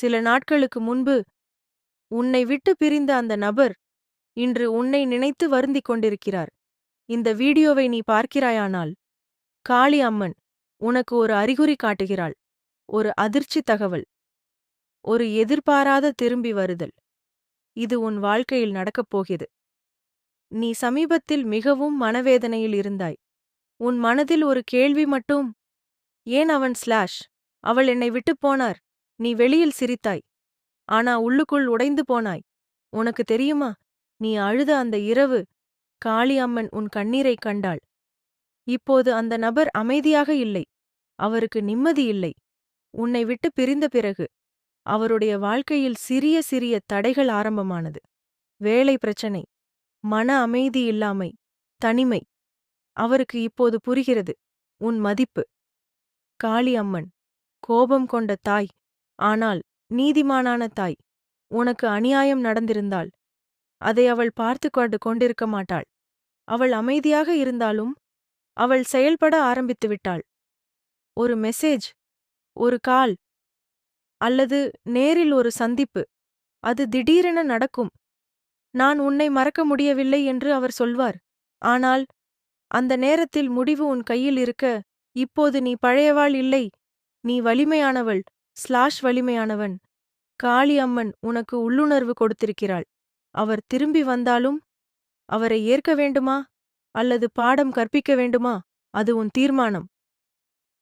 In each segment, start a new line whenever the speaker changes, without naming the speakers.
சில நாட்களுக்கு முன்பு உன்னை விட்டு பிரிந்த அந்த நபர் இன்று உன்னை நினைத்து வருந்திக் கொண்டிருக்கிறார். இந்த வீடியோவை நீ பார்க்கிறாயானால் காளி அம்மன் உனக்கு ஒரு அறிகுறி காட்டுகிறாள். ஒரு அதிர்ச்சி தகவல். ஒரு எதிர்பாராத திரும்பி வருதல். இது உன் வாழ்க்கையில் நடக்கப் போகிறது. நீ சமீபத்தில் மிகவும் மனவேதனையில் இருந்தாய். உன் மனதில் ஒரு கேள்வி மட்டும் ஏன் அவன் ஸ்லாஷ்? அவள் என்னை விட்டுப் போனார். நீ வெளியில் சிரித்தாய். ஆனா உள்ளுக்குள் உடைந்து போனாய். உனக்கு தெரியுமா? நீ அழுத அந்த இரவு. காளி அம்மன் உன் கண்ணீரைக் கண்டாள். இப்போது அந்த நபர் அமைதியாக இல்லை. அவருக்கு நிம்மதி இல்லை. உன்னை விட்டு பிரிந்த பிறகு. அவருடைய வாழ்க்கையில் சிறிய சிறிய தடைகள் ஆரம்பமானது. வேலை பிரச்சனை. மன அமைதி இல்லாமை. தனிமை. அவருக்கு இப்போது புரிகிறது. உன் மதிப்பு. காளி அம்மன் கோபம் கொண்ட தாய். ஆனால் நீதிமானான தாய் உனக்கு அநியாயம் நடந்திருந்தால் அதை அவள் பார்த்து கொண்டு கொண்டிருக்க மாட்டாள். அவள் அமைதியாக இருந்தாலும் அவள் செயல்பட ஆரம்பித்து விட்டாள். ஒரு மெசேஜ் ஒரு கால் அல்லது நேரில் ஒரு சந்திப்பு அது திடீரென நடக்கும். நான் உன்னை மறக்க முடியவில்லை என்று அவர் சொல்வார். ஆனால் அந்த நேரத்தில் முடிவு உன் கையில் இருக்க இப்போது நீ பழையவாள் இல்லை நீ வலிமையானவள் ஸ்லாஷ் வலிமையானவன். காளி அம்மன் உனக்கு உள்ளுணர்வு கொடுத்திருக்கிறாள். அவர் திரும்பி வந்தாலும் அவரை ஏற்க வேண்டுமா? அல்லது பாடம் கற்பிக்க வேண்டுமா? அது உன் தீர்மானம்.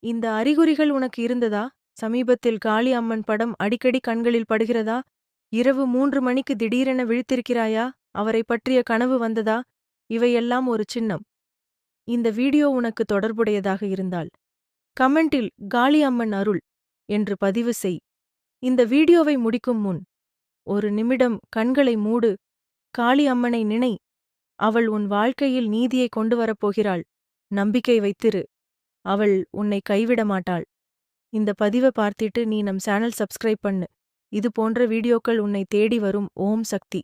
இந்த அறிகுறிகள் உனக்கு இருந்ததா? சமீபத்தில் காளி அம்மன் படம் அடிக்கடி கண்களில் படுகிறதா? இரவு மூன்று மணிக்கு திடீரென விழித்திருக்கிறாயா? அவரை பற்றிய கனவு வந்ததா? இவையெல்லாம் ஒரு சின்னம். இந்த வீடியோ உனக்கு தொடர்புடையதாக இருந்தால். கமெண்டில் காளி அம்மன் அருள். என்று பதிவு செய். இந்த வீடியோவை முடிக்கும் முன் ஒரு நிமிடம் கண்களை மூடு. காளி அம்மனை நினை. அவள் உன் வாழ்க்கையில் நீதியை கொண்டு வரப்போகிறாள் நம்பிக்கை வைத்திரு. அவள் உன்னை கைவிட மாட்டாள். இந்த பதிவை பார்த்திட்டு நீ நம் சேனல் சப்ஸ்கிரைப் பண்ணு. இது போன்ற வீடியோக்கள் உன்னை தேடி வரும். ஓம் சக்தி.